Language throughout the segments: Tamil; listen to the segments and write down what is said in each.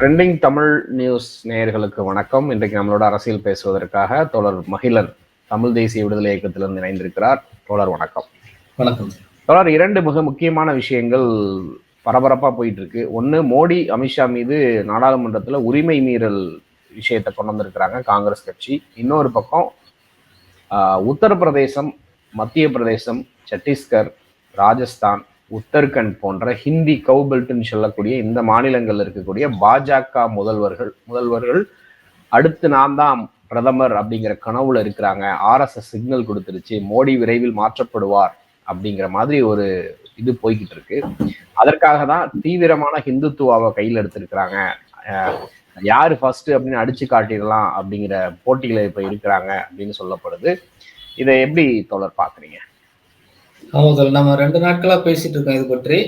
ட்ரெண்டிங் தமிழ் நியூஸ் நேயர்களுக்கு வணக்கம். இன்றைக்கு நம்மளோட அரசியல் பேசுவதற்காக தோழர் மகிழன் தமிழ் தேசிய விடுதலை இயக்கத்திலிருந்து இணைந்திருக்கிறார். தோழர் வணக்கம். வணக்கம். தோழர் இரண்டு மிக முக்கியமான விஷயங்கள் பரபரப்பா போயிட்டு இருக்கு ஒன்னு மோடி அமித்ஷா மீது நாடாளுமன்றத்துல உரிமை மீறல் விஷயத்தை கொண்டு வந்திருக்கிறாங்க காங்கிரஸ் கட்சி. இன்னொரு பக்கம் உத்தரப்பிரதேசம் மத்திய பிரதேசம் சத்தீஸ்கர் ராஜஸ்தான் உத்தரகண்ட் போன்ற ஹிந்தி கவுபெல்ட்னு சொல்லக்கூடிய இந்த மாநிலங்களில் இருக்கக்கூடிய பாஜக முதல்வர்கள் முதல்வர்கள் அடுத்து நான் தான் பிரதமர் அப்படிங்கிற கனவுல இருக்கிறாங்க. ஆர்எஸ்எஸ் சிக்னல் கொடுத்துருச்சு. மோடி விரைவில் மாற்றப்படுவார் அப்படிங்கிற மாதிரி ஒரு இது போய்கிட்டு இருக்கு. அதற்காக தான் தீவிரமான ஹிந்துத்துவாவை கையில் எடுத்திருக்கிறாங்க. யார் யாரு ஃபர்ஸ்ட் அப்படின்னு அடிச்சு காட்டிடலாம் அப்படிங்கிற போட்டியில இப்ப இருக்கிறாங்க அப்படின்னு சொல்லப்படுது. இதை எப்படி தொடர் பாக்குறீங்க? ஆமா சார் நம்ம ரெண்டு நாட்களா பேசிட்டு இருக்கோம் இது பற்றி.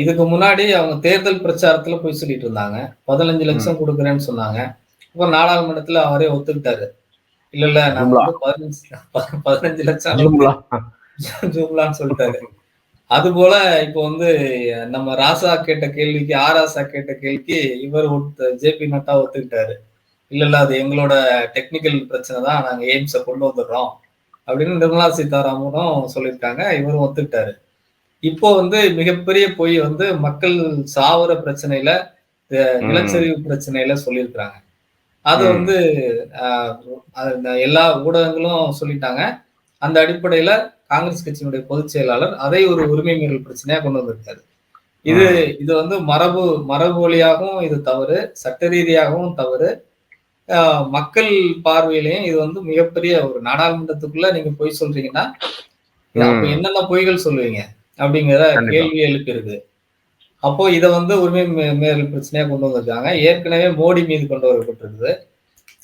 இதுக்கு முன்னாடி அவங்க தேர்தல் பிரச்சாரத்துல போய் சொல்லிட்டு இருந்தாங்க. பதினஞ்சு லட்சம் கொடுக்குறேன்னு சொன்னாங்க. அப்புறம் நாடாளுமன்றத்துல அவரே ஒத்துக்கிட்டாரு. இல்ல இல்ல. வந்து பதினஞ்சு ப- பதினஞ்சு லட்சம் ஜும்லா. ஜூம்லான்னு சொல்லிட்டாரு. அது போல இப்போ வந்து நம்ம ராசா கேட்ட கேள்விக்கு ஆராசா கேட்ட கேள்விக்கு இவர் ஜேபி நட்டா ஒத்துக்கிட்டாரு. இல்ல இல்ல அது எங்களோட டெக்னிக்கல் பிரச்சனை தான். நாங்க எய்ம்ஸை கொண்டு வந்துடுறோம். அப்படின்னு நிர்மலா சீதாராமனும் சொல்லியிருக்காங்க. இவரும் ஒத்துக்கிட்டாரு. இப்போ வந்து மிகப்பெரிய பொய் வந்து மக்கள் சாவர பிரச்சனையில. நிலச்சரிவு பிரச்சனையில சொல்லியிருக்கிறாங்க. அது. வந்து எல்லா ஊடகங்களும் சொல்லிட்டாங்க. அந்த அடிப்படையில காங்கிரஸ் கட்சியினுடைய பொதுச் செயலாளர் அதை ஒரு உரிமை மீறல் பிரச்சனையா கொண்டு வந்திருக்காரு. இது இது வந்து மரபு மரபு வழியாகவும் இது தவறு சட்ட ரீதியாகவும் தவறு. மக்கள் பார்வையிலையும் இது வந்து மிகப்பெரிய ஒரு நாடாளுமன்றத்துக்குள்ள நீங்க பொய் சொல்றீங்கன்னா. என்னென்ன பொய்கள் சொல்லுவீங்க? அப்படிங்கிற. கேள்வி எழுப்பிருக்கு அப்போ இதை வந்து உரிமை மீ- மீறல் பிரச்சனையா கொண்டு வந்திருக்காங்க. ஏற்கனவே மோடி மீது கொண்டு வரப்பட்டிருக்குது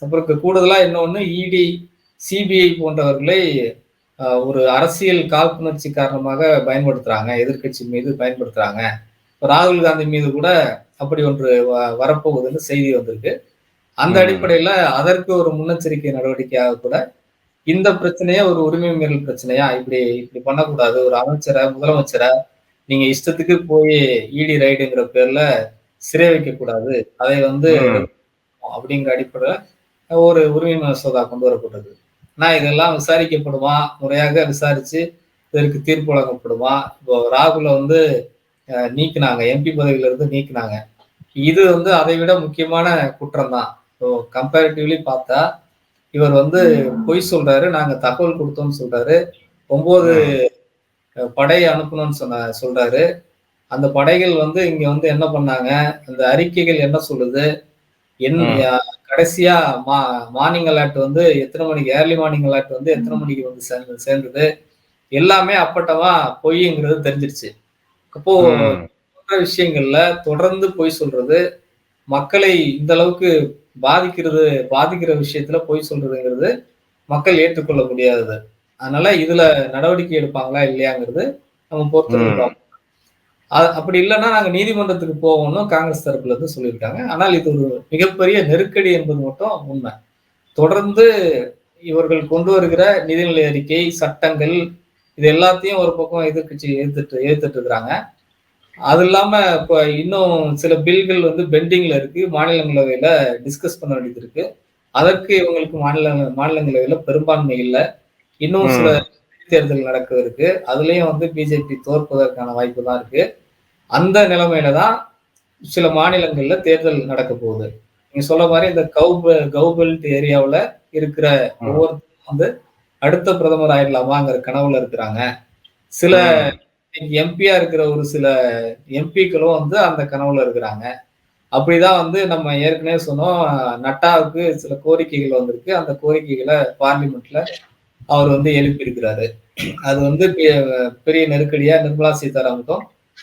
அப்புறம் கூடுதலா இன்னொன்னு இடி சிபிஐ போன்றவர்களை ஒரு அரசியல் காழ்ப்புணர்ச்சி காரணமாக பயன்படுத்துறாங்க. எதிர்க்கட்சி மீது பயன்படுத்துறாங்க. ராகுல் காந்தி மீது கூட அப்படி ஒன்று வரப்போகுதுன்னு செய்தி வந்திருக்கு. அந்த. அடிப்படையில அதற்கு ஒரு முன்னெச்சரிக்கை நடவடிக்கையாக கூட இந்த பிரச்சனையே ஒரு உரிமை மீறல் பிரச்சனையா? இப்படி இப்படி பண்ணக்கூடாது. ஒரு அமைச்சரை முதலமைச்சரை நீங்க இஷ்டத்துக்கு போய் இடி ரைடுங்கிற பேர்ல சிறை வைக்க கூடாது அதை வந்து. அப்படிங்கிற அடிப்படையில ஒரு உரிமை மசோதா கொண்டு வரப்பட்டது. நான் இதெல்லாம் விசாரிக்கப்படுமா? முறையாக விசாரிச்சு இதற்கு தீர்ப்பு வழங்கப்படுமா? இப்போ ராகுல வந்து நீக்குனாங்க. எம்பி பதவியில இருந்து நீக்குனாங்க. இது வந்து அதை விட முக்கியமான குற்றம் தான். ஸோ கம்பேரிட்டிவ்லி பார்த்தா இவர் வந்து பொய் சொல்றாரு நாங்க தகவல் கொடுத்தோம்னு சொல்றாரு. ஒன்பது படை அனுப்பணும்னு சொன்ன சொல்றாரு. அந்த படைகள் வந்து இங்க வந்து என்ன பண்ணாங்க? அந்த அறிக்கைகள் என்ன சொல்லுது? என் கடைசியா மா மார்னிங் அலர்ட் வந்து எத்தனை மணிக்கு ஏர்லி மார்னிங் அலர்ட் வந்து எத்தனை மணிக்கு வந்து சேர்ந்து சேர்ந்தது? எல்லாமே அப்பட்டமா பொய்ங்கிறது தெரிஞ்சிருச்சு. அப்போ விஷயங்கள்ல தொடர்ந்து பொய் சொல்றது மக்களை இந்த அளவுக்கு பாதிக்கிறது பாதிக்கிற விஷயத்துல பொய் சொல்றதுங்கிறது மக்கள் ஏற்றுக்கொள்ள முடியாதது. அதனால இதுல நடவடிக்கை எடுப்பாங்களா இல்லையாங்கிறது நம்ம. அ- அப்படி இல்லைன்னா நாங்க நீதிமன்றத்துக்கு போவோம்னு காங்கிரஸ் தரப்புல இருந்து சொல்லியிருக்காங்க. ஆனால் இது ஒரு மிகப்பெரிய நெருக்கடி என்பது மட்டும் உண்மை. தொடர்ந்து இவர்கள் கொண்டு வருகிற நிதிநிலை அறிக்கை சட்டங்கள் இது எல்லாத்தையும் ஒரு பக்கம் எதிர்க்கட்சி எதிர்த்துட்டு எதிர்த்துட்டு இருக்கிறாங்க. அது இல்லாம இப்ப இன்னும் சில பில்கள் வந்து பெண்டிங்ல இருக்கு. மாநிலங்களவையில டிஸ்கஸ் பண்ண வேண்டியது இருக்கு. அதற்கு இவங்களுக்கு மாநில மாநிலங்களவையில பெரும்பான்மை இல்லை. இன்னும். சில தேர்தல் நடக்க இருக்கு அதுலயும் வந்து பிஜேபி தோற்பதற்கான வாய்ப்பு தான் இருக்கு. அந்த நிலைமையில தான் சில மாநிலங்கள்ல தேர்தல் நடக்க போகுது. நீங்க சொல்ல மாதிரி இந்த கவு கவுபெல்ட் ஏரியாவுல இருக்கிற. ஒவ்வொருத்தரும் வந்து அடுத்த பிரதமர் ஆயிடலாமாங்கிற கனவுல இருக்கிறாங்க. சில எம்பியா இருக்கிற ஒரு சில எம்பிக்களும் வந்து அந்த கனவுல இருக்கிறாங்க. அப்படிதான் வந்து நம்ம ஏற்கனவே சொன்னோம் நட்டாவுக்கு சில கோரிக்கைகள் வந்திருக்கு. அந்த கோரிக்கைகளை பார்லிமெண்ட்ல அவர் வந்து எழுப்பியிருக்கிறாரு. அது வந்து பெ- பெரிய நெருக்கடியா நிர்மலா சீதாராமுக்கும்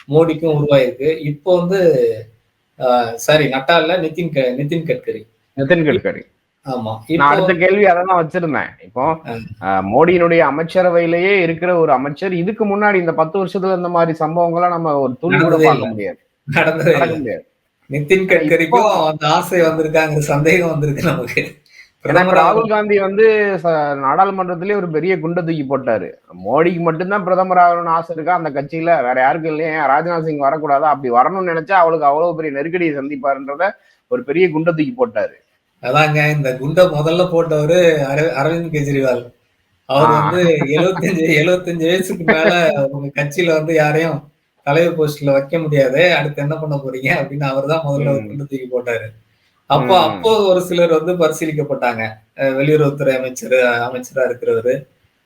மோடிக்கும் உருவாயிருக்கு. இப்போ வந்து சாரி நட்டா இல்ல நிதின் க- நிதின் கட்கரி. நிதின் கட்கரி. நான் அடுத்த கேள்வி அதான் வச்சிருந்தேன். இப்போ மோடியினுடைய அமைச்சரவையிலேயே இருக்கிற ஒரு அமைச்சர் இதுக்கு முன்னாடி இந்த பத்து வருஷத்துல இந்த மாதிரி சம்பவங்களை நம்ம ஒரு துளி கூட பார்க்க. முடியாது. முடியாது. நிதின் கட்கரிக்கும் அந்த ஆசை வந்திருக்காங்கிற சந்தேகம் வந்திருக்கு நமக்கு. ராகுல் காந்தி வந்து ச- நாடாளுமன்றத்திலே ஒரு பெரிய குண்டை தூக்கி போட்டாரு. மோடிக்கு மட்டும்தான் பிரதமர் ஆகணும்னு ஆசை இருக்கா? அந்த கட்சியில வேற யாருக்கும் இல்லையா. ஏன் ராஜ்நாத் சிங் வரக்கூடாதா? அப்படி வரணும்னு நினைச்சா அவளுக்கு அவ்வளவு பெரிய நெருக்கடியை சந்திப்பாருன்றத ஒரு பெரிய குண்டை தூக்கி போட்டாரு. அதாங்க இந்த குண்டை முதல்ல போட்டவரு அரவி- அரவிந்த் கெஜ்ரிவால் அவர் ஆ. வந்து எழுபத்தஞ்சு எழுபத்தஞ்சு வயசுக்கு மேல உங்க கட்சியில வந்து யாரையும் தலைவர் போஸ்ட்ல வைக்க முடியாது அடுத்து என்ன பண்ண போறீங்க அப்படின்னு அவர் தான் முதல்ல ஒரு ம். குண்டு தூக்கி போட்டாரு அப்போ ம். அப்போ ஒரு சிலர் வந்து பரிசீலிக்கப்பட்டாங்க வெளியுறவுத்துறை அமைச்சர் அமைச்சரா இருக்கிறவரு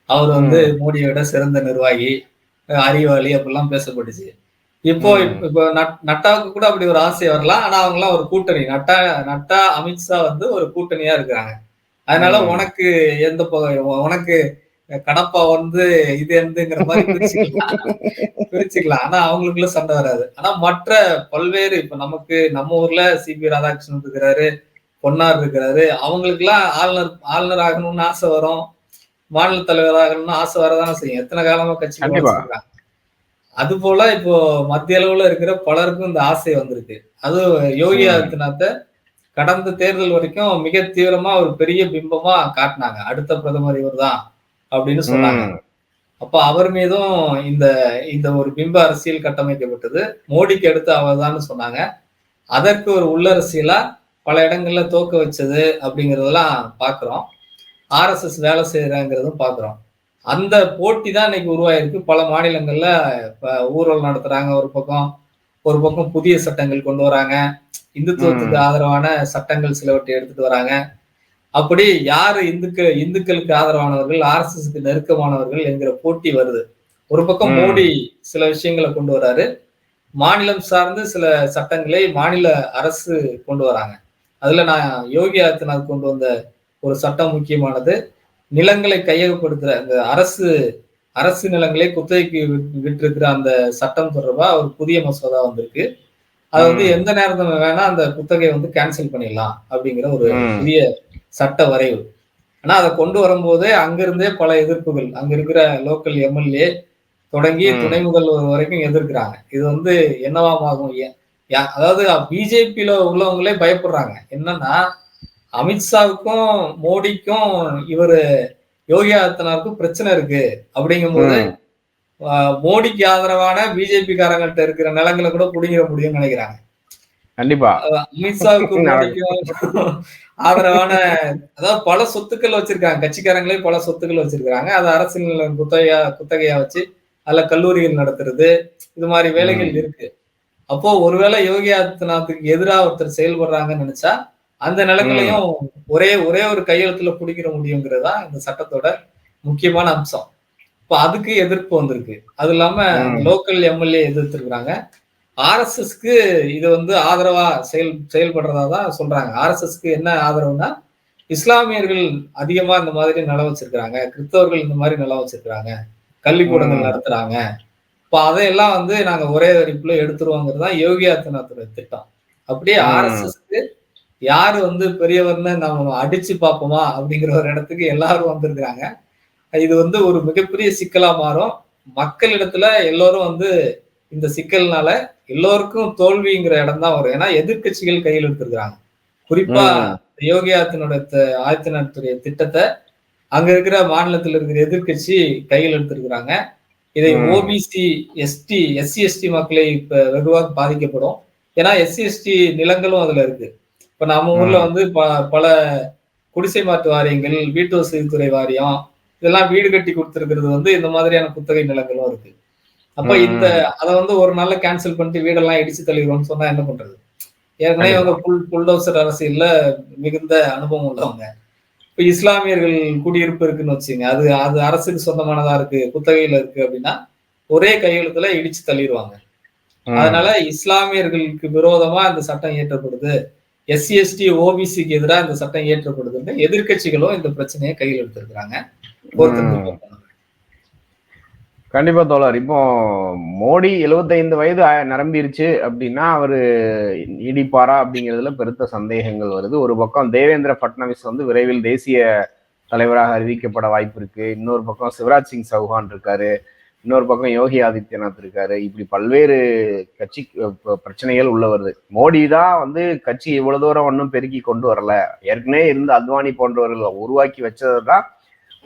அவர் வந்து மோடியை விட சிறந்த நிர்வாகி அறிவாளி அப்படிலாம் பேசப்பட்டுச்சு இப்போ. இப்போ நட்- நட்டாவுக்கு கூட அப்படி ஒரு ஆசை வரலாம். ஆனா அவங்க எல்லாம் ஒரு கூட்டணி. நட்டா நட்டா அமித்ஷா வந்து ஒரு கூட்டணியா இருக்கிறாங்க. அதனால. உனக்கு எந்த உனக்கு கடப்பா வந்து இது எந்துங்கிற மாதிரி பிரிச்சுக்கலாம். பிரிச்சுக்கலாம். ஆனா அவங்களுக்குள்ள சண்டை வராது. ஆனா மற்ற பல்வேறு இப்ப நமக்கு நம்ம ஊர்ல சிபி ராதாகிருஷ்ணன் இருக்கிறாரு பொன்னார் இருக்கிறாரு. அவங்களுக்கு எல்லாம் ஆளுநர் ஆளுநர் ஆகணும்னு ஆசை வரும். மாநில தலைவர் ஆகணும்னு ஆசை வரதானே செய்யும். எத்தனை காலமா கட்சி அது போல இப்போ மத்திய அளவுல இருக்கிற பலருக்கும் இந்த ஆசை வந்திருக்கு. அது யோகி. ஆதித்யநாத்தை கடந்த தேர்தல் வரைக்கும் மிக தீவிரமா ஒரு பெரிய பிம்பமா காட்டினாங்க. அடுத்த பிரதமர் இவர்தான் அப்படின்னு சொன்னாங்க. அப்ப அவர் மீதும் இந்த இந்த ஒரு பிம்ப அரசியல் கட்டமைக்கப்பட்டது. மோடிக்கு அடுத்து அவர் சொன்னாங்க. அதற்கு ஒரு உள்ளரசியலா பல இடங்கள்ல தோக்க வச்சது அப்படிங்கறதெல்லாம் பாக்குறோம். ஆர்எஸ்எஸ் வேலை செய்யறாங்கிறதும் பாக்குறோம். அந்த போட்டி தான் இன்னைக்கு உருவாயிருக்கு. பல மாநிலங்கள்ல இப்ப ஊர்வலம் நடத்துறாங்க ஒரு பக்கம் ஒரு பக்கம் புதிய சட்டங்கள் கொண்டு வராங்க. இந்துத்துவத்துக்கு ஆதரவான சட்டங்கள் சிலவற்றை எடுத்துட்டு வராங்க. அப்படி யாரு இந்துக்கு இந்துக்களுக்கு ஆதரவானவர்கள் ஆர்எஸ்எஸ்க்கு நெருக்கமானவர்கள் என்கிற போட்டி வருது. ஒரு பக்கம். மோடி சில விஷயங்களை கொண்டு வராரு. மாநிலம் சார்ந்து சில சட்டங்களை மாநில அரசு கொண்டு வராங்க. அதுல நான் யோகி ஆதித்யநாத் கொண்டு வந்த ஒரு சட்டம் முக்கியமானது. நிலங்களை கையகப்படுத்துற இந்த அரசு அரசு நிலங்களை குத்தகைக்கு விட்- விட்டிருக்கிற அந்த சட்டம் தொடர்பா ஒரு புதிய மசோதா வந்திருக்கு அது வந்து. எந்த நேரத்துல வேணா அந்த குத்தகையை வந்து கேன்சல் பண்ணிடலாம் அப்படிங்கிற ஒரு. புதிய சட்ட வரைவு ஆனா அதை கொண்டு வரும்போதே அங்கிருந்தே பல எதிர்ப்புகள் அங்க இருக்கிற லோக்கல் எம்எல்ஏ தொடங்கி. துணை முதல்வர் வரைக்கும் எதிர்க்கிறாங்க இது வந்து யா- அதாவது பிஜேபியில உள்ளவங்களே பயப்படுறாங்க என்னன்னா அமித்ஷாவுக்கும் மோடிக்கும் இவரு யோகி ஆதித்யநாத்துக்கும் பிரச்சனை இருக்கு. அப்படிங்கும்போது ம். ஆஹ், மோடிக்கு ஆதரவான பிஜேபி காரங்கள்ட்ட இருக்கிற நிலங்களை கூட புடிங்கிட முடியும்னு நினைக்கிறாங்க. கண்டிப்பா. அமித்ஷாவுக்கும் மோடிக்கும் ஆதரவான அதாவது பல சொத்துக்கள் வச்சிருக்காங்க. கட்சிக்காரங்களே பல சொத்துக்கள் வச்சிருக்காங்க அது அரசியல் குத்தகையா குத்தகையா வச்சு அதுல கல்லூரிகள் நடத்துறது இது மாதிரி வேலைகள். இருக்கு. அப்போ ஒருவேளை யோகி ஆதித்யநாத்துக்கு எதிராக ஒருத்தர் செயல்படுறாங்கன்னு நினைச்சா அந்த நிலங்களையும் ஒரே ஒரே ஒரு கையெழுத்துல பிடிக்கிற முடியுங்கிறதா இந்த சட்டத்தோட முக்கியமான அம்சம். இப்போ அதுக்கு எதிர்ப்பு வந்திருக்கு. அது இல்லாம. லோக்கல் எம்எல்ஏ எதிர்த்திருக்கிறாங்க. ஆர்எஸ்எஸ்க்கு இது வந்து ஆதரவா செயல் செயல்படுறதா தான் சொல்றாங்க. ஆர்எஸ்எஸ்க்கு என்ன ஆதரவுனா இஸ்லாமியர்கள் அதிகமா இந்த மாதிரி நிலம் வச்சிருக்கிறாங்க. கிறிஸ்தவர்கள் இந்த மாதிரி நிலம் வச்சிருக்கிறாங்க. கல்விக்கூடங்கள். நடத்துறாங்க. இப்போ அதையெல்லாம் வந்து நாங்க ஒரே வரிப்புல எடுத்துருவோங்கிறது தான் யோகி ஆதித்யநாத்தோட திட்டம். அப்படியே. ஆர்எஸ்எஸ்க்கு யாரு வந்து பெரியவர்னு நம்ம அடிச்சு பார்ப்போமா அப்படிங்கிற ஒரு இடத்துக்கு எல்லாரும் வந்திருக்கிறாங்க. இது வந்து ஒரு மிகப்பெரிய சிக்கலா மாறும். மக்களிடத்துல எல்லோரும் வந்து இந்த சிக்கல்னால எல்லோருக்கும் தோல்விங்கிற இடம் தான் வரும். ஏன்னா எதிர்க்கட்சிகள் கையில் எடுத்திருக்கிறாங்க. குறிப்பா. யோகி ஆதித்யனோட ஆதித்யநாத்துடைய திட்டத்தை அங்க இருக்கிற மாநிலத்தில் இருக்கிற எதிர்க்கட்சி கையில் எடுத்திருக்கிறாங்க. இதை. ஓபிசி எஸ்டி எஸ்சி எஸ்டி மக்களை இப்ப வெகுவாக பாதிக்கப்படும். ஏன்னா எஸ்சி எஸ்டி நிலங்களும் அதுல இருக்கு. இப்ப நம்ம ஊர்ல. வந்து ப- பல குடிசை மாற்று வாரியங்கள் வீட்டு வசதித்துறை வாரியம் இதெல்லாம் வீடு கட்டி கொடுத்திருக்கிறது வந்து இந்த மாதிரியான குத்தகை நிலங்களும் இருக்கு. அப்ப. இந்த அதை வந்து ஒரு நாள்ல கேன்சல் பண்ணிட்டு வீடெல்லாம் இடிச்சு தள்ளிடுவோம்னு சொன்னா என்ன பண்றது? ஏற்கனவே அவங்க புல் புல்டோசர் அரசியல்ல மிகுந்த அனுபவம் உள்ளவங்க. இப்ப இஸ்லாமியர்கள் குடியிருப்பு இருக்குன்னு வச்சுங்க அது அது அரசுக்கு சொந்தமானதா இருக்கு குத்தகையில இருக்கு அப்படின்னா ஒரே கையெழுத்துல இடிச்சு தள்ளிடுவாங்க. அதனால இஸ்லாமியர்களுக்கு விரோதமா இந்த சட்டம் இயற்றப்படுது. எஸ்சி எஸ்டி ஓபிசிக்கு எதிராக இந்த சட்டம் இயற்றப்படுதுன்னு எதிர்க்கட்சிகளும் இந்த பிரச்சனையை கையில் எடுத்திருக்கிறாங்க. கண்டிப்பா தோழர். இப்போ மோடி 75 வயது நிரம்பிருச்சு அப்படின்னா அவரு நீடிப்பாரா அப்படிங்கிறதுல பெருத்த சந்தேகங்கள் வருது. ஒரு பக்கம் தேவேந்திர பட்னவிஸ் வந்து விரைவில் தேசிய தலைவராக அறிவிக்கப்பட வாய்ப்பு இருக்கு. இன்னொரு பக்கம் சிவராஜ் சிங் சௌஹான் இருக்காரு. இன்னொரு பக்கம் யோகி ஆதித்யநாத் இருக்காரு. இப்படி பல்வேறு கட்சி பிரச்சனைகள் உள்ள வருது. மோடி தான் வந்து கட்சி இவ்வளவு தூரம் ஒன்றும் பெருக்கி கொண்டு வரல. ஏற்கனவே இருந்து அத்வானி போன்றவர்கள் உருவாக்கி வச்சதை தான்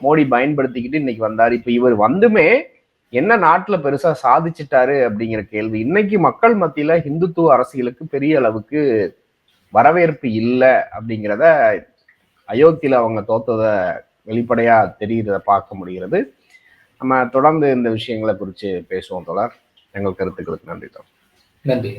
மோடி பயன்படுத்திக்கிட்டு இன்னைக்கு வந்தார். இப்போ இவர் வந்துமே என்ன நாட்டில் பெருசா சாதிச்சிட்டாரு அப்படிங்கிற கேள்வி. இன்னைக்கு மக்கள் மத்தியில இந்துத்துவ அரசியலுக்கு பெரிய அளவுக்கு வரவேற்பு இல்லை அப்படிங்கிறத அயோத்தியில அவங்க தோத்ததை வெளிப்படையா தெரிகிறத பார்க்க முடிகிறது. நம்ம தொடர்ந்து இந்த விஷயங்களை குறித்து பேசுவோம் தொடர் எங்கள் கருத்துக்களுக்கு நன்றி தொடர் நன்றி.